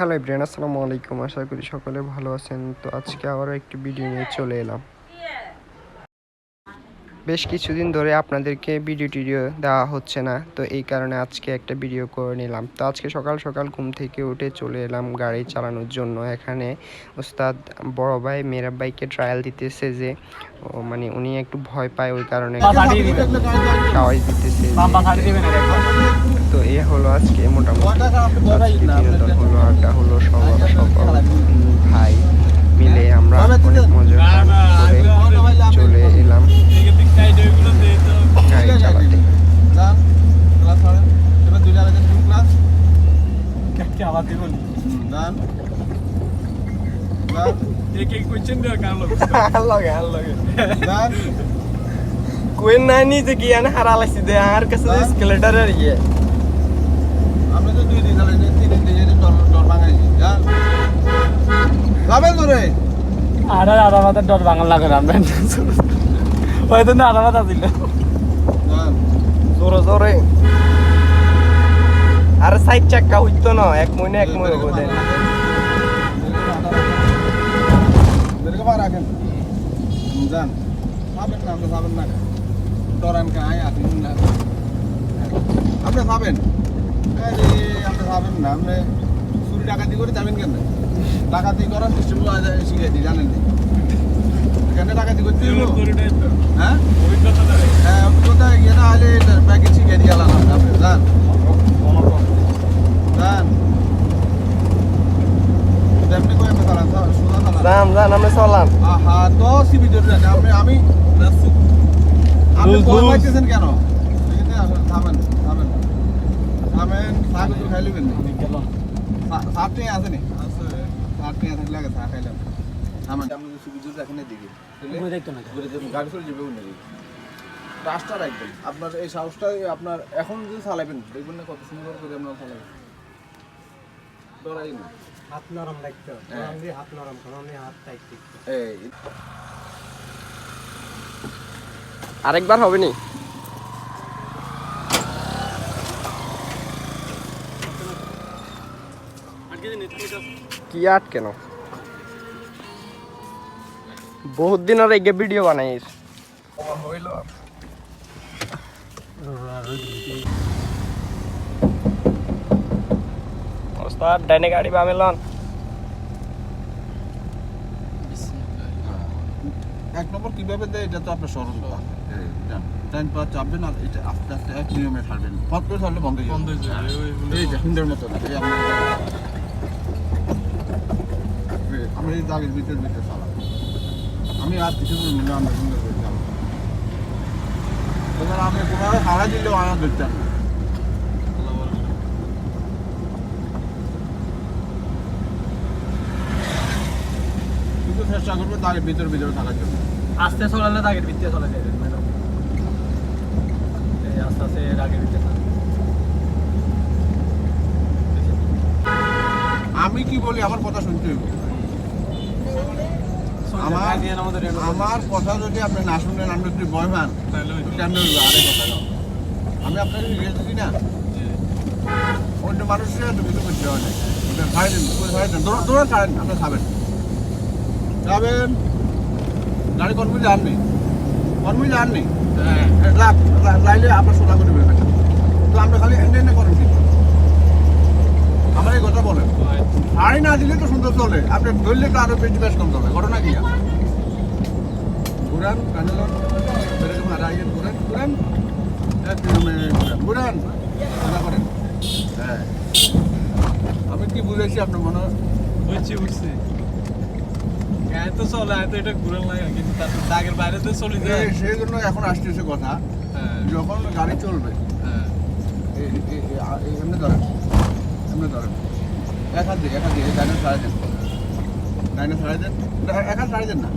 Hello Ibrahim আসসালামু আলাইকুম। আশা করি সকলে ভালো আছেন। তো আজকে আবারও একটি ভিডিও নিয়ে চলে এলাম। বেশ কিছুদিন ধরে আপনাদেরকে ভিডিও টিডিও দেওয়া হচ্ছে না তো এই কারণে আজকে একটা ভিডিও করে নিলাম। তো আজকে সকাল সকাল ঘুম থেকে উঠে চলে এলাম গাড়ি চালানোর জন্য। এখানে ওস্তাদ বড় ভাই মেয়েরা বাইকে ট্রায়াল দিতেছে যে মানে উনি একটু ভয় পায় ওই কারণে আওয়াজ দিতেছে তো এ হলো আজকে মোটামুটি। আজকে বিনোদন হলো আড্ডা হলো সব সকল ভাই মিলে আমরা অনেক মজা করে চলে এলাম গাড়ি চালাতে কোয়েন না নিতে কি আনে হারালাইছি দে আর কাছে স্কেলেটার আর ইয়ে। আরে ডর বাঙাল লাগে না হয়তো না আরামাত আছিল জোরে জোরে। সাইড চাক্কা হইতো না এক মহিনে এক মহিনে হব দেন। আপনি খাবেন আরে আপনি খাবেন না আপনি চুরি ডাকাতি করে যাবেন কেন ডাকাতি করার সিস্টেম শিখিয়ে দিই জানেন না। কেন ডাকাতি করতে? হ্যাঁ হ্যাঁ অভিজ্ঞতা গিয়ে না হলে ব্যাগে শিখিয়ে দিয়ে গেলাম আপনি যান যান এমনি করে আমি চালান সোজা চালান যাম যান আমরা চলাম আহা তো সিবি ধরে যান আমি আমি আপনি বুঝ, ভয় বুঝ। পাইতেছেন কেন? থামেন থামেন। থামেন খাইলেবেন খাইলাম। থামেন। দিকে গাড়ি চলে যাবে রাস্তা রাখবেন আপনার এই সাহসটা আপনার এখন যদি চালাবেন দেখবেন না কত সুন্দর করে আপনার চালাবেন। ডরাই না। হাত নরম লাগতো হ্যাঁ। আমি হাত নরম আমি হাত টাইট এই। আরেকবার হবে নি? কি আট কেন বহুত দিন আর এগে ভিডিও বানাইস। ডাইনে গাড়ি বামে এক নম্বর কীভাবে দেয় এটা তো আপনার সরল টাইম পর চাপবেন আর এটা আস্তে আস্তে এক নিয়মে ছাড়বেন। পথ করে ছাড়লে বন্ধ হয়ে। এই যে মতো এই আমি এই দাগের ভিতরে ভিতরে চালাম আমি আর কিছু আমরা সুন্দর করে চালাম এবার আমি কোথাও হারা দিলেও আমার দেখতাম না চেষ্টা করব দাগের ভিতরে ভিতরে থাকার জন্য। আস্তে চলালে দাগের ভিত্তি চলে ম্যাডাম এই আস্তে আস্তে দাগের আমি কি বলি আমার কথা শুনতে হইব। আমার আমার কথা যদি আপনি না শুনলেন আপনি যদি ভয় পান আরে কথা আমি আপনাকে জিজ্ঞেস না? অন্য মানুষের এত কিছু করতে হয় না। ওটা খাই দেন খাই দেন। দৌড় আপনি খাবেন। যাবেন? গাড়ি কর্মী যাননি কর্মী যাননি লাখ লাইলে আপনার সোজা করে বেরোবেন তো আপনি খালি এনে এনে করেন কি? আমার এই কথা বলেন। শাড়ি না দিলে তো সুন্দর চলে। আপনি ধরলে তো আরও বেশি বেশ কম চলে। ঘটনা কি? ঘুরান কানেলন এরকম আর আইয়েন ঘুরান ঘুরান। ঘুরান। ঘুরান। করেন। হ্যাঁ। আমি কি বুঝেছি আপনার মনে হয়? বুঝছি বুঝছি। তো চলে তো এটা ঘুরে লাগে কিন্তু তারপর দাগের বাইরে তো চলে যায়। সেই জন্য এখন আসতেছে কথা হ্যাঁ। যখন গাড়ি চলবে। হ্যাঁ। এমনি ধরেন এমনি ধরেন। এক হাত দিয়ে এক হাত দিয়ে ডাইনে ছাড়াই দেন। ডাইনে ছাড়াই দেন এক হাত ছাড়াই দেন না।